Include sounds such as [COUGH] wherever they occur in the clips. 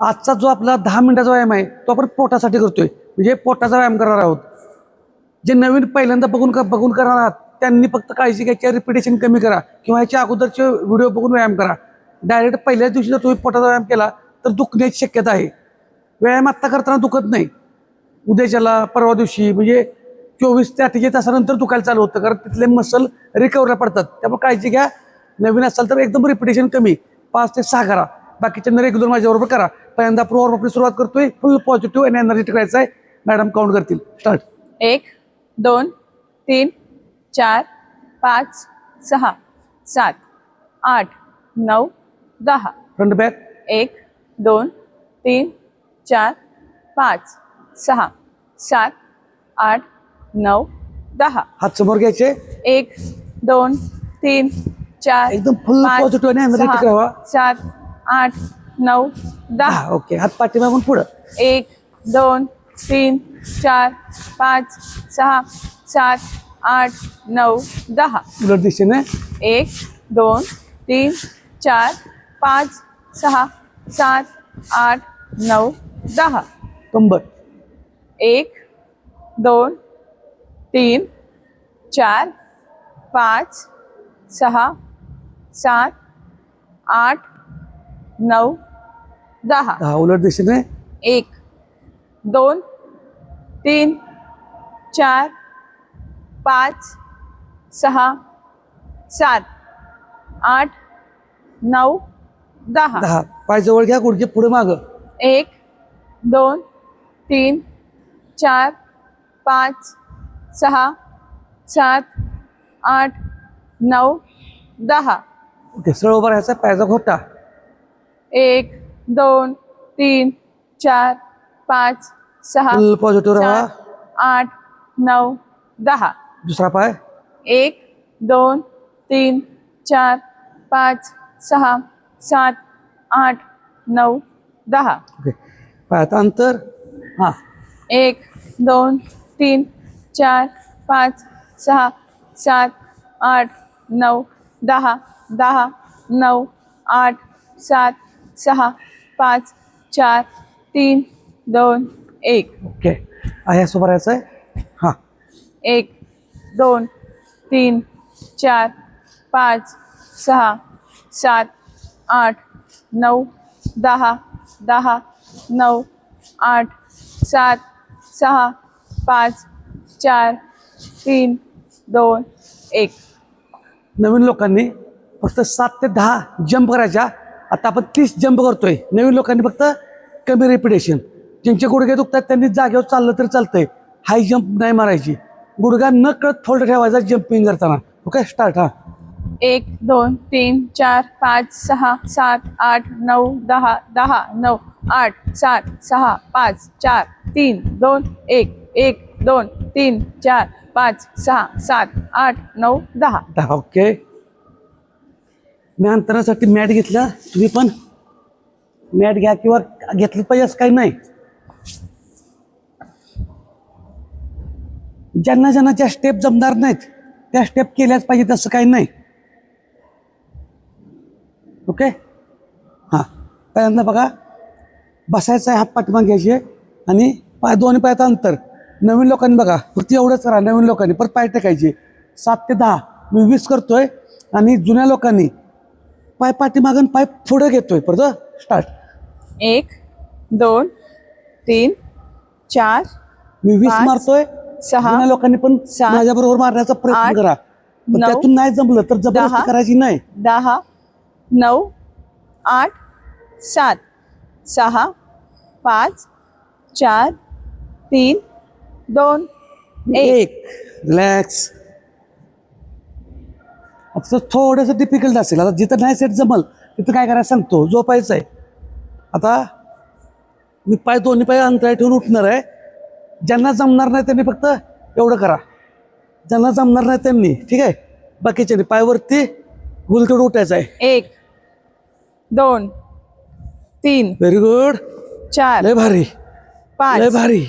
आजचा जो आपला दहा मिनिटाचा व्यायाम आहे तो आपण पोटासाठी करतोय. म्हणजे पोटाचा व्यायाम करणार आहोत. जे नवीन पहिल्यांदा बघून बघून करणार आहात त्यांनी फक्त काळजी घ्यायची रिपिटेशन कमी करा. किंवा ह्याच्या अगोदरचे व्हिडिओ बघून व्यायाम करा. डायरेक्ट पहिल्याच दिवशी जर तुम्ही पोटाचा व्यायाम केला तर दुखण्याची शक्यता आहे. व्यायाम आत्ता करताना दुखत नाही. उद्याच्याला परवा दिवशी म्हणजे चोवीस ते अठ्ठेचाळीस तासानंतर दुखायला चालू होतं. कारण तिथले मसल रिकवरला पडतात. त्यामुळे काळजी घ्या. नवीन असाल तर एकदम रिपिटेशन कमी. पाच ते सहा करा. बाकीच्यांना रेग्युलर माझ्याबरोबर करा. पहिल्यांदा प्रोवर आपली सुरुवात करतोय. फुल पॉझिटिव्ह आणि एनर्जेटिक करायचं आहे. मॅडम काउंट करतील. स्टार्ट एक दोन तीन चार पाच सहा सात आठ नऊ दहा. फ्रंट बॅक एक दोन तीन चार पाच सहा सात आठ नऊ दहा. हात समोर घ्यायचे. एक दोन तीन चार एकदम फुल पॉझिटिव्ह आणि एनर्जेटिक राहा सात आठ नऊ दहा. ओके. हात पाठीमागून पुढं. एक दोन तीन चार पाच सहा सात आठ नऊ दहा. उलट दिशेने. एक दोन तीन चार पाच सहा सात आठ नऊ दहा. कंबर. एक दोन तीन चार पाच सहा सात आठ नऊ दहा. हा उलट दिशेने? एक दोन तीन चार पाच सहा सात आठ नऊ दहा. दहा. पाय जवळ घ्या गुडघे पुढे मागं. एक दोन तीन चार पाच सहा सात आठ नऊ दहा. ओके सरळ उभा राहायचा पायाचा घोटा. एक दोन तीन चार पाच सहा फुल पॉझिटिव्ह राहा. सात आठ नऊ दहा. दुसरा पाय. एक दोन तीन चार पाच सहा सात आठ नऊ दहा. ओके. पायात अंतर. हा. एक दोन तीन चार पाच सहा सात आठ नऊ दहा. दहा नऊ आठ सात सहा पाच चार तीन दोन एक. ओके. आहे उभा राहायचं आहे? हा. एक दोन तीन चार पाच सहा सात आठ नऊ दहा दहा नऊ आठ सात सहा पाच चार तीन दोन एक. नवीन लोकांनी फक्त सात ते दहा जंप करायच्या. आता आपण तीस जंप करतोय. नवीन लोकांनी फक्त कमी रेपिटेशन ज्यांचे गुडघे दुखतात त्यांनी जागेवर चाललं तरी चालतंय. हाय जंप नाही मारायची. गुडघा न कळत फोल्ड ठेवायचा जम्पिंग करताना. ओके स्टार्ट हा. एक दोन तीन चार पाच सहा सात आठ नऊ दहा दहा नऊ आठ सात सहा पाच चार तीन दोन एक एक दोन तीन चार पाच सहा सात आठ नऊ दहा. दहा ओके मी अंतरासाठी मॅट घेतला तुम्ही पण मॅट घ्या किंवा घेतलं पाहिजे असं काही नाही. ज्यांना ज्यांना ज्या स्टेप जमणार नाहीत त्या स्टेप केल्याच पाहिजे तसं काही नाही. ओके हां. पहिल्यांदा बघा बसायचं आहे हात पाठीमाग घ्यायचे आणि पाय दोन्ही पायाचं अंतर. नवीन लोकांनी बघा फक्त एवढंच करा नवीन लोकांनी. परत पाय टेकायचे. सात ते दहा. मी वीस करतोय आणि जुन्या लोकांनी पाय पाठीमागून पाय पुढे घेतोय. परत स्टार्ट एक दोन तीन चार मी वीस मारतोय. सहा, लोकांनी पण माझ्या बरोबर मारण्याचा प्रयत्न करा. त्यातून नाही जमलं तर जबरदस्ती करायची नाही. दहा नऊ आठ सात सहा पाच चार तीन दोन एक. एक. रिलॅक्स आता थोडंसं डिफिकल्ट असेल. आता जिथं नाही सेट जमल तिथं काय करायला सांगतो. झोपायचं आहे. आता मी पाय दोन्ही पाय अंतराळ ठेवून उठणार आहे. ज्यांना जमणार नाही त्यांनी फक्त एवढं करा. ज्यांना जमणार नाही त्यांनी ठीक आहे? बाकीच्यांनी पायवरती गुलतेवढं उठायचं आहे. एक दोन तीन व्हेरी गुड चार लय भारी. लय पाच भारी.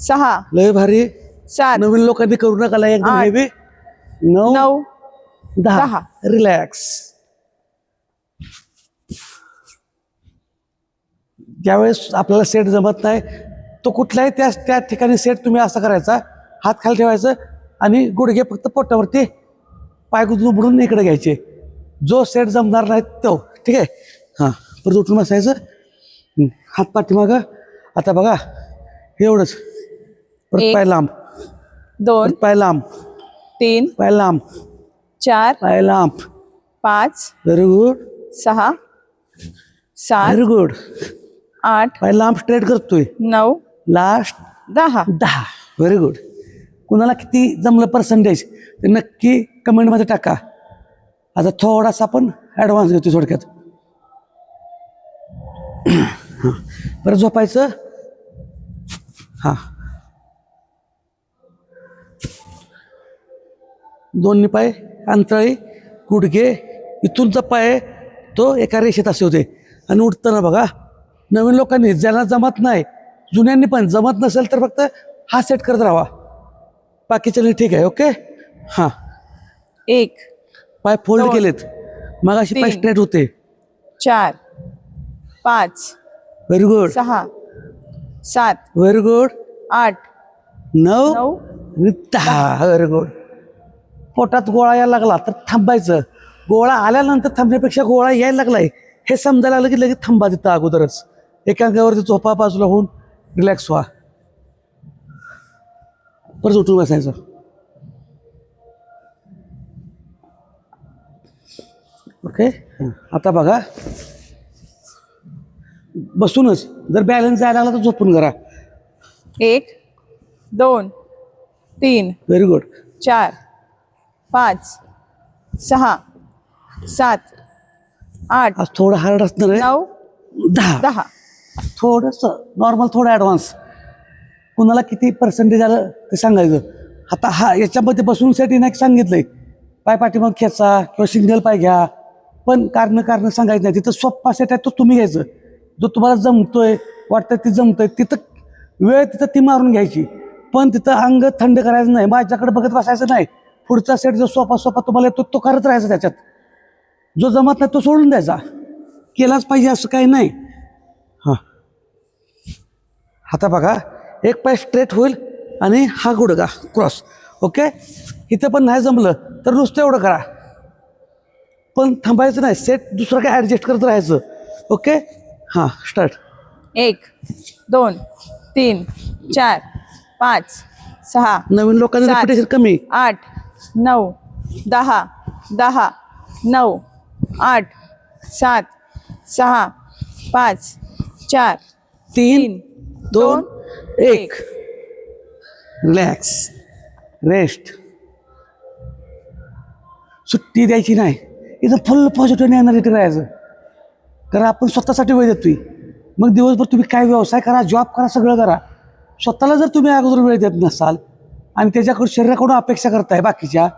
सहा लय भारी. सात नवीन लोकांनी करू नका लय एकदम हेवी नऊ नऊ दहा. रिलॅक्स ज्यावेळेस आपल्याला सेट जमत नाही तो कुठलाही त्या त्या ठिकाणी सेट तुम्ही असा करायचा हात खाली ठेवायचं आणि गुडघे फक्त पोटावरती पाय गुदून उघडून इकडे घ्यायचे. जो सेट जमणार नाही तो ठीक आहे? हां परत उठून बसायचं. हात पाठीमागं. आता बघा एवढंच. परत. पाय लांब. दोन पाय लांब. तीन. पाय लांब. चार पाय लांब. पाच व्हेरी गुड सहा सात व्हेरी गुड आठ पाय लांब स्ट्रेट करतोय. नऊ लास्ट दहा. दहा. व्हेरी गुड कुणाला किती जमलं पर्सेंटेज ते नक्की कमेंटमध्ये टाका. आता थोडासा आपण ॲडव्हान्स घेतो थोडक्यात. [CLEARS THROAT] हां. बरं झोपायचं? हां. दोन्ही पाय अंतराळी गुडघे इथूनचा पाय तो एका रेषेत असे होते. आणि उठताना बघा नवीन लोकांनी ज्यांना जमत नाही जुन्यांनी पण जमत नसेल तर फक्त हा सेट करत राहा. बाकीच्या ठीक आहे ओके हां. एक पाय फोल्ड केलेत. मग अशी पाय. स्ट्रेट होते. चार पाच व्हेरी गुड सहा सात व्हेरी गुड आठ नऊ. दहा. व्हेरी गुड पोटात गोळा यायला लागला तर थांबायचं. गोळा आल्यानंतर थांबण्यापेक्षा गोळा यायला लागलाय. हे समजायला लागलं की लगेच थांबा तिथं अगोदरच. एका अंगावरती झोपा बाजूला होऊन रिलॅक्स व्हा. परत उठून बसायचं. ओके. आता बघा. बसूनच. जर बॅलन्स जायला लागला तर झोपून करा. एक दोन तीन व्हेरी गुड चार पाच सहा सात आठ आज थोडं हार्ड असणार आहे. नऊ दहा. दहा. थोडंसं नॉर्मल थोडं ॲडव्हान्स कुणाला किती पर्सेंटेज आलं ते सांगायचं. आता हा याच्यामध्ये बसून साठी नाही सांगितलंय. पाय पाठीमाग खेचा किंवा सिंगल पाय घ्या. पण कारण कारण सांगायचं नाही. तिथं सोप्पा सेट आहे तो तुम्ही घ्यायचं. जो तुम्हाला जमतोय वाटतं ते जमतोय तिथं वेळ तिथं ती मारून घ्यायची. पण तिथं अंग थंड करायचं नाही. माझ्याकडे बघत बसायचं नाही. पुढचा सेट जो सोपा सोपा तुम्हाला येतो तो करत राहायचा त्याच्यात. जो जमत नाही तो सोडून द्यायचा. केलाच पाहिजे असं काही नाही. हां. आता बघा एक पाय स्ट्रेट होईल आणि हा गुडगा क्रॉस ओके इथं पण नाही जमलं तर नुसतं एवढं करा. पण थांबायचं नाही सेट दुसरं काय ॲडजस्ट करत राहायचं. ओके हां स्टार्ट एक दोन तीन चार पाच सहा नवीन लोकांना सात. कमी. आठ नऊ दहा दहा नऊ आठ सात सहा पाच चार तीन दोन, एक. रिलॅक्स रेस्ट सुट्टी द्यायची नाही. इथं फुल पॉझिटिव्ह एनर्जेटिक राहायचं कारण आपण स्वतःसाठी वेळ देतोय. मग दिवसभर तुम्ही काय व्यवसाय करा जॉब करा सगळं करा. स्वतःला जर तुम्ही अगोदर वेळ देत नसाल आणि त्याच्याकडून शरीराकडून अपेक्षा करताय बाकीच्या.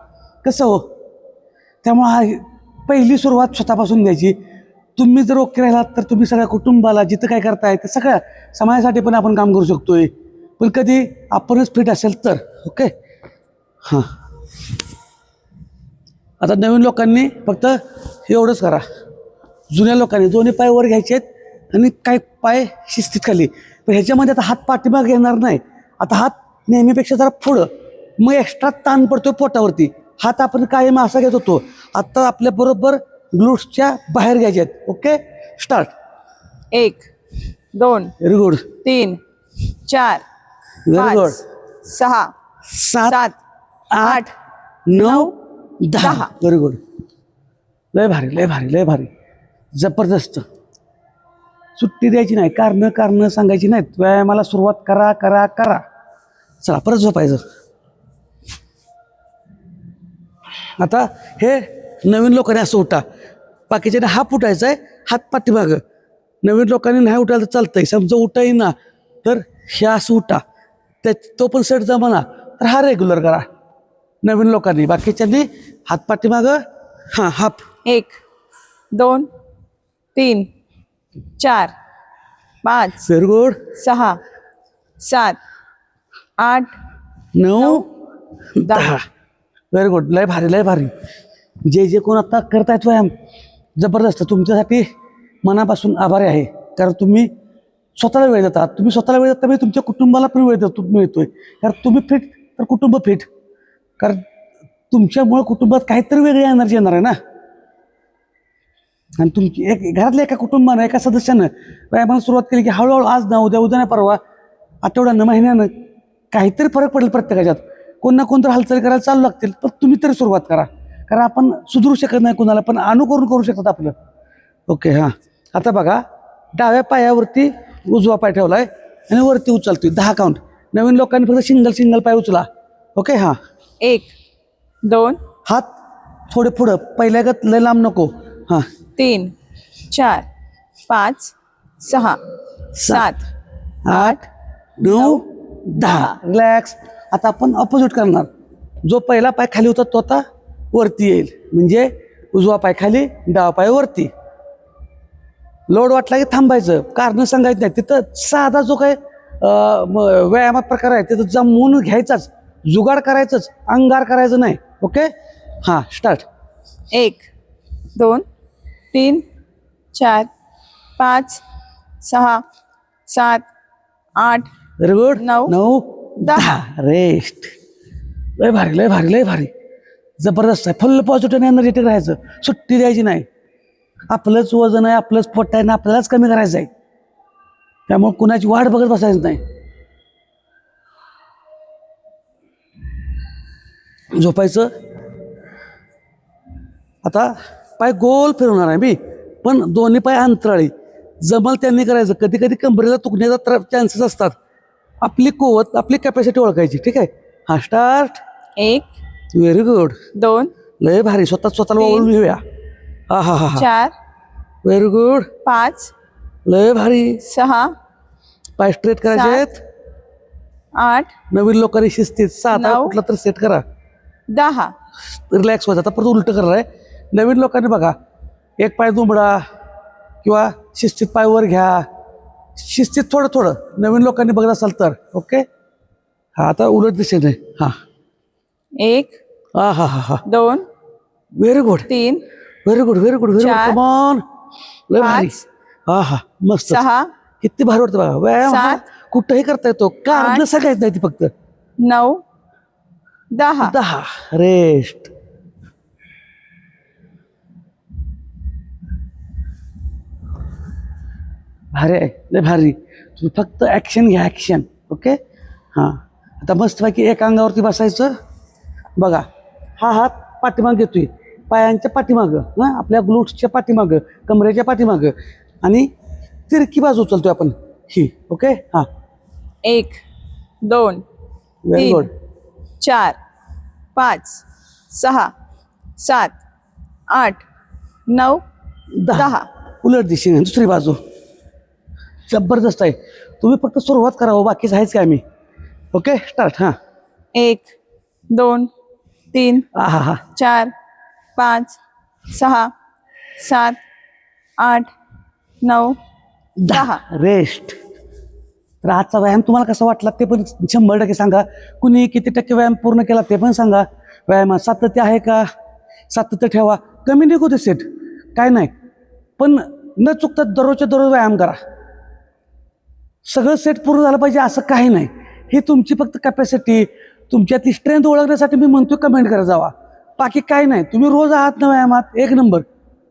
कसं हो? त्यामुळं हा पहिली सुरुवात स्वतःपासून द्यायची तुम्ही जर ओके राहिलात तर तुम्ही सगळ्या कुटुंबाला जिथं काय करताय ते सगळ्या समाजासाठी पण आपण काम करू शकतोय. पण कधी आपणच फिट असेल तर ओके? हां. आता नवीन लोकांनी फक्त एवढंच करा. जुन्या लोकांनी दोन्ही पाय वर घ्यायचे आहेत आणि काय पाय शिस्तीत खाली. पण ह्याच्यामध्ये आता हात पाठीमाग घेणार नाही. आता हात नेहमीपेक्षा जरा पुढं. मग एक्स्ट्रा ताण पडतो पोटावरती. हात आपण कायम असा घेत होतो. आता आपल्या बरोबर ग्लूट्सच्या बाहेर घ्यायचे आहेत. ओके स्टार्ट एक दोन व्हेरी गुड तीन चार व्हेरी गुड सहा सात आठ नऊ दहा. दहा. व्हेरी गुड लय भारी लय भारी लय भारी. जबरदस्त. सुट्टी द्यायची नाही. कारणं कारणं सांगायची नाहीत. व्यायामाला सुरुवात करा करा करा. चला परत झोपायचं. आता हे नवीन लोकांनी असं उठा. बाकीच्याने हात उठायचा आहे हात पाठीमागं. नवीन लोकांनी नाही उठायला तर चालतंय समजा उठा ना तर हे असं उठा. त्या तो पण सेट जमाना तर हा रेग्युलर करा. नवीन लोकांनी बाकीच्यांनी हात पाठीमागं हां हाप एक दोन तीन चार पाच गुड सहा सात आठ नऊ दहा. Very good. लय भारी लय भारी. जे जे कोण आता करतायत व्यायाम जबरदस्त. तुमच्यासाठी मनापासून आभारी आहे. कारण तुम्ही स्वतःला वेळ देतात तुम्ही स्वतःला वेळ देता म्हणजे तुमच्या कुटुंबाला पण वेळ देतो मिळतोय. कारण तुम्ही फिट तर कुटुंब फिट कारण तुमच्यामुळं कुटुंबात काहीतरी वेगळी एनर्जी येणार आहे ना. आणि तुमची एक घरातल्या एका कुटुंबानं एका सदस्यानं व्यायामाला सुरुवात केली की हळूहळू आज ना उद्या उद्या नाही परवा आठवड्यानं महिन्यानं काहीतरी फरक पडेल प्रत्येकाच्यात. कोण ना कोणतरी हालचाली करायला चालू लागतील पण तुम्ही तरी सुरुवात करा. कारण आपण सुधरू शकत नाही कोणाला पण अनुकरण करू शकतात आपलं. ओके हां. आता बघा डाव्या पायावरती उजवा पाय ठेवला आहे आणि वरती उचलतोय. दहा काउंट नवीन लोकांनी फक्त सिंगल सिंगल पाय उचला. ओके हां. एक दोन हात थोडे पुढं. पहिल्यागत लय लांब नको. हां. तीन चार पाच सहा सात आठ नऊ दहा. रिलॅक्स आता आपण ऑपोजिट करणार. जो पहिला पाय खाली होता तो आता वरती येईल. म्हणजे उजवा पाय खाली डावा पाय वरती. लोड वाटला की थांबायचं. कारण सांगायचं नाही. तिथं साधा जो काही व्यायामात प्रकार आहे तिथं जमवून घ्यायचाच. जुगाड करायचंच. अंगार करायचं नाही. ओके हां स्टार्ट एक दोन तीन चार पाच सहा सात आठ व्हेरी गुड नऊ, नऊ दहा. रेस्ट लय भारी लय भारी लय भारी. जबरदस्त आहे. फुल पॉझिटिव्ह एनर्जेटिक राहायचं. सुट्टी द्यायची नाही. आपलंच वजन आहे आपलंच पोट आहे ना आपल्यालाच कमी करायचं आहे. त्यामुळे कुणाची वाट बघत बसायचं नाही. झोपायचं. आता पाय गोल फिरवणार आहे मी. पण दोन्ही पाय अंतराळी. जमल त्यांनी करायचं. कधी कधी कंबरेला तुकण्याचा तर चान्सेस असतात. आपली कुवत आपली कॅपॅसिटी ओळखायची. ठीक आहे? हा स्टार्ट एक व्हेरी गुड दोन लय भारी. स्वतः स्वतःला. ओळून घेऊया. हा हा हा हा. चार व्हेरी गुड पाच लय भारी. सहा पाय स्ट्रेट करायचे आहेत आठ नवीन लोकांनी शिस्तीत सात नऊ. कुठला तर सेट करा. दहा. रिलॅक्स व्हायचं आता परत उलट करणार आहे. नवीन लोकांनी बघा एक पाय दुमडा किंवा शिस्तीत पाय वर घ्या. शिस्तीत थोडं थोडं. नवीन लोकांनी बघत असाल तर ओके? हा आता उलट दिशेने. हा. एक हा हा हा हा. दोन व्हेरी गुड तीन very good very good very good come on लय भारी. पाच, हा हा. मस्त. सहा किती भारी वाटतं बघा. व्यायाम हा सात, कुठंही करता येतो आठ, सगळ्यात नाही ती फक्त. नऊ दहा. दहा. रेस्ट भारी आहे लय भारी. तुम्ही फक्त ॲक्शन घ्या ॲक्शन ओके हां. आता मस्तपैकी एका अंगावरती बसायचं. बघा हा हात पाठीमाग घेतोय. पायांच्या पाठीमागं हां? आपल्या ग्लूट्सच्या पाठीमागं कमरेच्या पाठीमागं. आणि तिरकी बाजू उचलतोय आपण. ही ओके हां. एक दोन व्हेरी तीन. गुड चार पाच सहा सात आठ नऊ दहा. दहा. उलट दिशेने दुसरी बाजू. जबरदस्त आहे. तुम्ही फक्त सुरुवात करा हो बाकीच आहेच काय मी ओके स्टार्ट हां. एक दोन तीन हा हा हा. चार पाच सहा सात आठ नऊ दहा. रेस्ट तर आजचा व्यायाम तुम्हाला कसा वाटला ते पण शंभर टक्के सांगा. कुणी किती टक्के व्यायाम पूर्ण केला ते पण सांगा. व्यायामात सातत्य आहे का? सातत्य ठेवा. कमी निघू दे सेट काय नाही. पण न चुकता दररोजच्या दररोज व्यायाम करा. सगळं सेट पूर्ण झालं पाहिजे असं काही नाही. ही तुमची फक्त कॅपॅसिटी तुमच्यातली स्ट्रेंथ ओळखण्यासाठी मी म्हणतो कमेंट करत जावा. बाकी काही नाही. तुम्ही रोज आहात ना व्यायामात? एक नंबर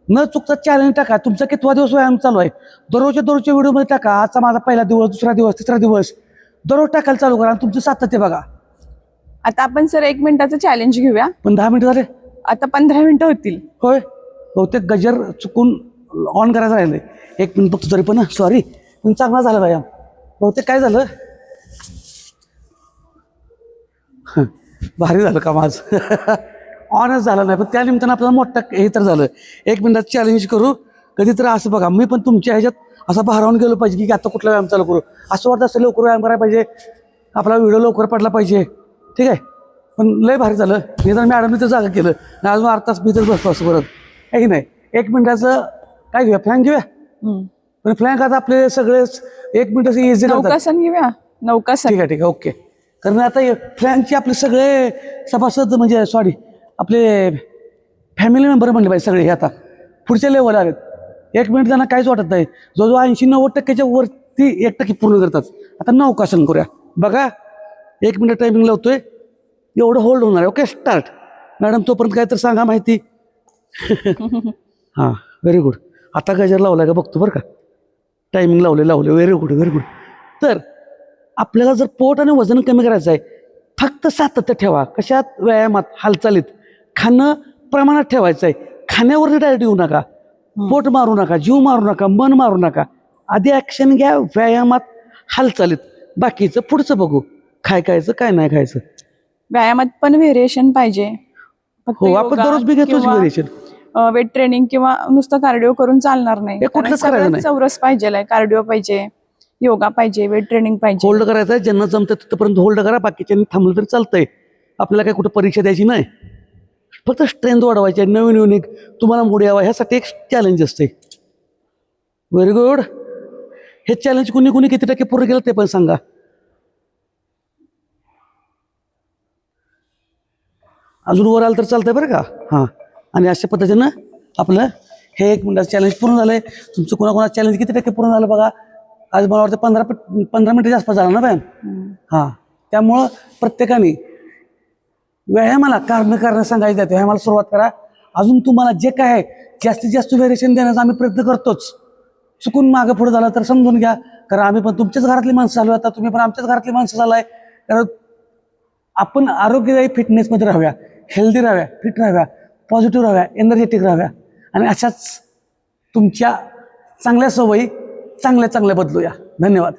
न चुकता चॅलेंज टाका. तुमचा कितवा दिवस व्यायाम चालू आहे? दररोजच्या दररोजच्या व्हिडिओमध्ये टाका. आजचा माझा पहिला दिवस दुसरा दिवस तिसरा दिवस. दररोज टाकायला चालू करा आणि तुमचं सातत्य बघा. आता आपण सर एक मिनिटाचं चॅलेंज घेऊया. पण दहा मिनिटं झाले? आता पंधरा मिनिटं होतील. होय. बहुतेक गजर चुकून ऑन करायचं राहिले एक मिनिट बघतो तरी पण सॉरी पण चांगला झाला व्यायाम. बहुतेक काय झालं? भारी झालं का माझं ऑनच झालं नाही पण त्या निमित्तानं आपल्याला मोठं हे तर झालं. एक मिनिटात चॅलेंज करू. कधीतरी असं बघा मी पण तुमच्या ह्याच्यात असा भारावून गेलो पाहिजे की आता कुठला व्यायाम चालू करू. असं वाटतं असं लवकर व्यायाम करायला पाहिजे. आपला व्हिडिओ लवकर पडला पाहिजे. ठीक आहे? पण लय भारी झालं. मी तर मॅडमने तर जागा केलं. नाही अजून अर्धा तास मी तर बसतो असं परत. आहे की नाही? एक मिनिटाचं काय घेऊया? फॅन घेऊया? पण फ्लॅंक आता आपले सगळेच एक मिनिटाचं इझी नौकासन घेऊया. नौकासन. ठीक आहे ठीक आहे ओके. कारण आता फ्लॅनचे आपले सगळे सभासद म्हणजे सॉरी आपले फॅमिली मेंबर म्हणले पाहिजे सगळे हे आता. पुढच्या लेवल आलेत. एक मिनिट त्यांना काहीच वाटत नाही. जो जो ऐंशी नव्वद टक्क्याच्या वर ती एक टक्के पूर्ण करतात. आता नौकासन करूया. बघा एक मिनिट टायमिंग लावतोय. एवढं होल्ड होणार आहे. ओके स्टार्ट मॅडम तोपर्यंत काय तर सांगा माहिती. हां व्हेरी गुड आता गजर लावला का? बघतो बरं का. टायमिंग लावले लावले व्हेरी गुड व्हेरी गुड. तर आपल्याला जर पोट आणि वजन कमी करायचं आहे फक्त सातत्य ठेवा. कशात? व्यायामात हालचालीत. खाणं प्रमाणात ठेवायचं आहे. खाण्यावरती डायरेक्ट येऊ नका. पोट मारू नका जीव मारू नका मन मारू नका. आधी ॲक्शन घ्या व्यायामात हालचालीत. बाकीचं पुढचं बघू. काय खायचं काय नाही खायचं. व्यायामात पण व्हेरिएशन पाहिजे. हो आपण दररोज बी घेतोच व्हेरिएशन वेट ट्रेनिंग किंवा नुसतं कार्डिओ करून चालणार नाही. कारण. चौरस पाहिजे कार्डिओ पाहिजे योगा पाहिजे वेट ट्रेनिंग पाहिजे. होल्ड करायचं आहे ज्यांना जमतं तिथपर्यंत होल्ड करा बाकीच्यांनी थांबलं तरी चालतंय. आपल्याला काय कुठं परीक्षा द्यायची नाही. फक्त स्ट्रेंथ वाढवायची आहे नवीन युनिक तुम्हाला मुळे यावा ह्यासाठी एक चॅलेंज असते. व्हेरी गुड हे चॅलेंज कुणी कुणी किती टक्के पूर्ण केलं ते पण सांगा. अजून वर आलं तर चालतंय बरं का? हां. आणि अशा पद्धतीनं आपलं हे एक मिनिटाचं चॅलेंज पूर्ण झालंय. तुमचं कोणाकोणा चॅलेंज किती टक्के पूर्ण झालं बघा. आज मला वाटतं पंधरा पंधरा मिनिटाच्या आसपास झालं ना मॅम हम्म. हां. त्यामुळं प्रत्येकाने व्यायामाला कारण कारण सांगायचं आहे व्यायामाला सुरुवात करा. अजून तुम्हाला जे काय आहे जास्तीत जास्त व्हेरिएशन देण्याचा आम्ही प्रयत्न करतोच. चुकून मागं पुढे झालं तर समजून घ्या. कारण आम्ही पण तुमच्याच घरातली माणसं झालो आता तुम्ही पण आमच्याच घरातली माणसं झालाय. कारण आपण आरोग्यदायी फिटनेसमध्ये राहूया हेल्दी राहूया फिट राहूया. पॉझिटिव्ह राहाव्या एनर्जेटिक राहाव्या आणि अशाच तुमच्या चांगल्या सवयी चांगल्या चांगल्या बदलूया. धन्यवाद.